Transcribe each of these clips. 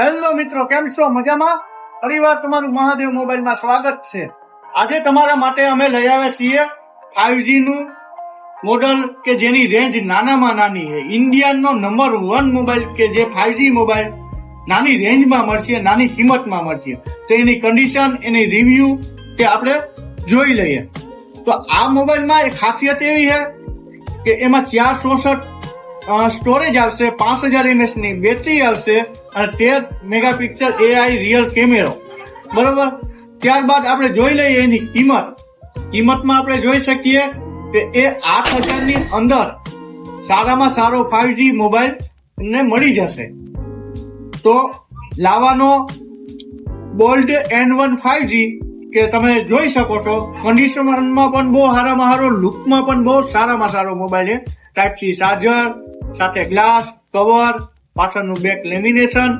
Hello મિત્રો, કેમ છો? મજામાં? ફરીવાર તમારું મહાદેવ મોબાઈલમાં સ્વાગત છે. આજે તમારા માટે અમે લઈ આવ્યા છીએ ફાઈવજી નું મોડલ કે જેની રેન્જ નાનામાં નાની છે. ઇન્ડિયાનો નંબર વન મોબાઈલ કે જે ફાઈવજી મોબાઈલ નાની રેન્જમાં મળશે, નાની કિંમતમાં મળશે. તો એની કન્ડિશન એની રિવ્યુ તે આપણે જોઈ લઈએ. તો આ મોબાઈલમાં એક ખાસિયત એવી છે કે એમાં ચાર ચોસઠ સ્ટોરેજ આવશે, પાંચ હજાર એમએસની બેટરી આવશે અને તેર મેગાપિક્સલ એઆઈ રિયલ કેમેરો બરોબર? ત્યારબાદ આપણે જોઈ લઈએ એની કિંમત. કિંમતમાં આપણે જોઈ શકીએ કે એ આઠ હજારની અંદર સારામાં સારો ફાઈવજી મોબાઈલ ને મળી જશે. તો લાવાનો bold N one five G કે તમે જોઈ શકો છો કન્ડિશનમાં પણ બહુ સારામાં સારો લુકમાં પણ બહુ સારામાં સારો મોબાઈલ છે. ટાઈપ સી ચાર્જર સાથે ગ્લાસ કવર પાછળનું બેક લેમિનેશન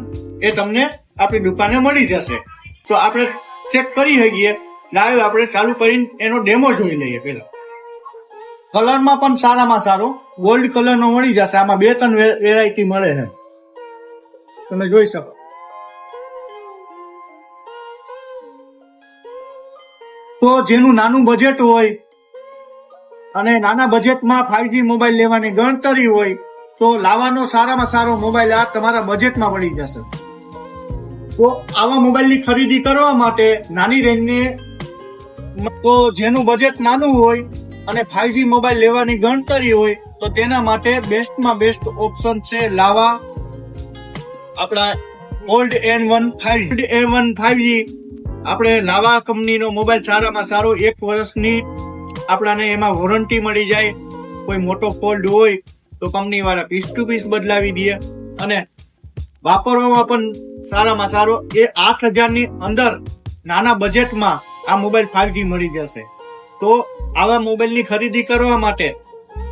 એ તમને આપણી દુકાને મળી જશે. તો આપણે ચેક કરી શકીએ લાઈવ આપણે ચાલુ કરીને એનો ડેમો જોઈ લઈએ પેલા કલરમાં પણ સારામાં સારો. ગોલ્ડ કલરનો મળી જશે. આમાં બે ત્રણ વેરાયટી મળે છે. તમે જોઈ શકો. તો જેનું નાનું બજેટ હોય અને નાના બજેટમાં ફાઈવજી મોબાઈલ લેવાની ગણતરી હોય તો લાવવાનો સારામાં સારો મોબાઈલ આ તમારા બજેટમાં મળી જશે. તો આવા મોબાઈલની ખરીદી કરવા માટે નાની રેન્જની તો જેનું બજેટ નાનું હોય અને ફાઈવજી મોબાઈલ લેવાની ગણતરી હોય, તો તેના માટે બેસ્ટમાં બેસ્ટ ઓપ્શન છે લાવા. આપણા ઓલ્ડ એન વન ફાઈવ એ વન ફાઈવજી આપણે લાવા કંપનીનો મોબાઈલ સારામાં સારો એક વર્ષની આપણાને એમાં વોરંટી મળી જાય. કોઈ મોટો ફોલ્ડ હોય તો કંપની વાળા પીસ ટુ પીસ બદલાવી દે અને વાપરવામાં પણ સારામાં સારો એ આઠ હજારની અંદર નાના બજેટમાં આ મોબાઈલ ફાઈવજી મળી જશે. તો આવા મોબાઈલની ખરીદી કરવા માટે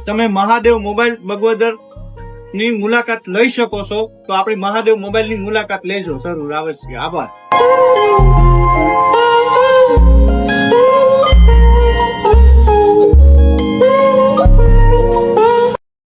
તમે મહાદેવ મોબાઈલ બગવદરની મુલાકાત લઈ શકો છો. તો આપણી મહાદેવ મોબાઈલની મુલાકાત લેજો. જરૂર, અવશ્ય. આભાર.